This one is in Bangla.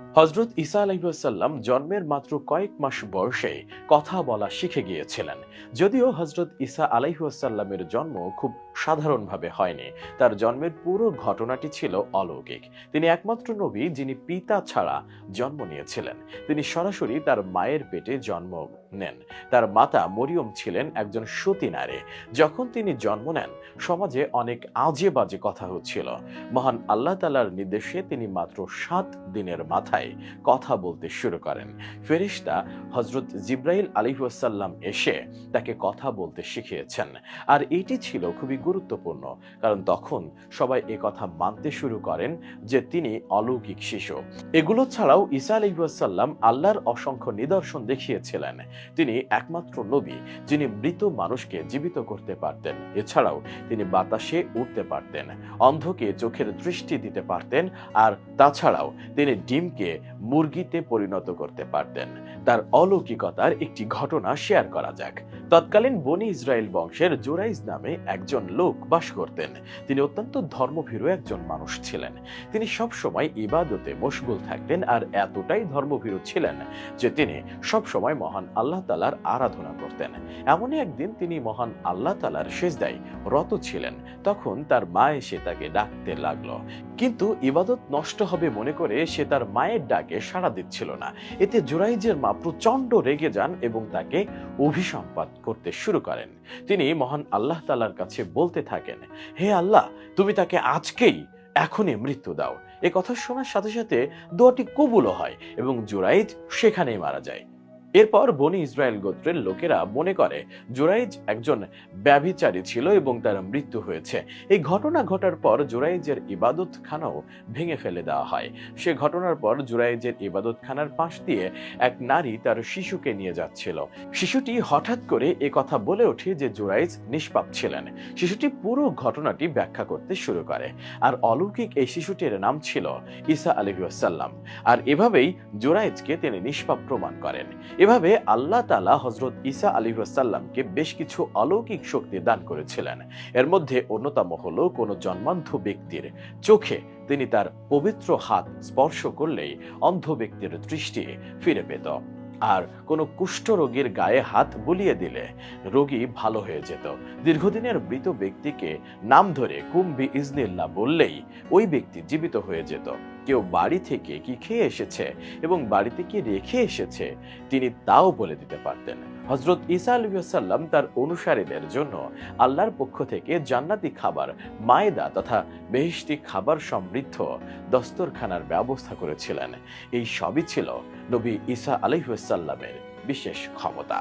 you হজরত ইসা আলাইসাল্লাম জন্মের মাত্র কয়েক মাস বয়সে কথা বলা শিখে গিয়েছিলেন। যদিও হজরত ইসা আলাইসাল্লামের জন্ম খুব সাধারণভাবে হয়নি, তার জন্মের পুরো ঘটনাটি ছিল অলৌকিক। তিনি একমাত্র নবী যিনি পিতা ছাড়া জন্ম নিয়েছিলেন। তিনি সরাসরি তার মায়ের পেটে জন্ম নেন। তার মাতা মরিয়ম ছিলেন একজন সতী নারী। যখন তিনি জন্ম নেন, সমাজে অনেক আজে বাজে কথা হচ্ছিল। মহান আল্লাহ তালার নির্দেশে তিনি মাত্র সাত দিনের মাথায় কথা বলতে শুরু করেন। ফেরিস্তা হজরত জিব্রাইল আলিহাসাল্লাম এসে তাকে কথা বলতে শিখিয়েছেন। আর এটি ছিল খুবই গুরুত্বপূর্ণ, কারণ তখন সবাই এ কথা মানতে শুরু করেন যে তিনি অলৌকিক শিশু। এগুলো ছাড়াও ঈসা আলিহাসাল্লাম আল্লাহর অসংখ্য নিদর্শন দেখিয়েছিলেন। তিনি একমাত্র নবী, যিনি মৃত মানুষকে জীবিত করতে পারতেন। এছাড়াও তিনি বাতাসে উঠতে পারতেন, অন্ধকে চোখের দৃষ্টি দিতে পারতেন, আর তাছাড়াও তিনি ডিমকে মুরগিতে পরিণত করতে পারতেন। তার অলৌকিকতার একটি ঘটনা শেয়ার করা যাক। তৎকালীন বনি ইসরায়েল বংশের জোরাইজ নামে একজন লোক বাস করতেন। তিনি অত্যন্ত ধর্মভীরু একজন মানুষ ছিলেন। তিনি সব সময় ইবাদতে মশগুল থাকতেন আর এতটাই ধর্মভীরু ছিলেন যে তিনি সব সময় মহান আল্লাহ তালার আরাধনা করতেন। এমনই একদিন তিনি মহান আল্লাহ তালার সেজদায় রত ছিলেন। তখন তার মা এসে তাকে ডাকতে লাগল। কিন্তু ইবাদত নষ্ট হবে মনে করে সে তার মায়ের ডাকে সাড়া দিচ্ছিল না। এতে জুরাইজের মা প্রচণ্ড রেগে যান এবং তাকে অভিসম্পাদ করতে শুরু করেন। তিনি মহান আল্লাহ তালার কাছে বলতে থাকেন, হে আল্লাহ, তুমি তাকে আজকেই, এখনই মৃত্যু দাও। এ কথা শোনার সাথে সাথে দোয়াটি কবুলও হয় এবং জুরাইজ সেখানেই মারা যায়। এরপর বনি ইসরায়েল গোত্রের লোকেরা মনে করে, জুরাইজ একজন ব্যভিচারী ছিল এবং তার মৃত্যু হয়েছে। এই ঘটনা ঘটার পর জুরাইজের ইবাদতখানাও ভেঙে ফেলে দেওয়া হয়। সে ঘটনার পর জুরাইজের ইবাদতখানার পাশ দিয়ে এক নারী তার শিশুকে নিয়ে যাচ্ছিল। শিশুটি হঠাৎ করে এ কথা বলে ওঠে যে জোরাইজ নিষ্পাপ ছিলেন। শিশুটি পুরো ঘটনাটি ব্যাখ্যা করতে শুরু করে। আর অলৌকিক এই শিশুটির নাম ছিল ঈসা আলহিউসাল্লাম আর এভাবেই জোরাইজকে তিনি নিষ্পাপ প্রমাণ করেন। এভাবে আল্লাহ তালা হজরত ঈসা আলিহাসাল্লামকে বেশ কিছু অলৌকিক শক্তি দান করেছিলেন। এর মধ্যে অন্যতম হল কোনো জন্মান্ধ ব্যক্তির চোখে তিনি তার পবিত্র হাত স্পর্শ করলেই অন্ধ ব্যক্তির দৃষ্টি ফিরে পেত। আর কোনো কুষ্ঠ রোগীর গায়ে হাত বুলিয়ে দিলে রোগী ভালো হয়ে যেত। দীর্ঘদিনের মৃত ব্যক্তিকে নাম ধরে কুম্ভি ইজনিল্লা বললেই ওই ব্যক্তি জীবিত হয়ে যেত। কেউ বাড়ি থেকে কি খেয়ে এসেছে এবং বাড়িতে কি রেখে এসেছে, তিনি তাও বলে দিতে পারতেন। হজরত ঈসা আলহিসাল্লাম তার অনুসারীদের জন্য আল্লাহর পক্ষ থেকে জান্নাতি খাবার, মায়দা তথা বেহিষ্টি খাবার সমৃদ্ধ দস্তরখানার ব্যবস্থা করেছিলেন। এই সবই ছিল নবী ঈসা আলহিসাল্লামের বিশেষ ক্ষমতা।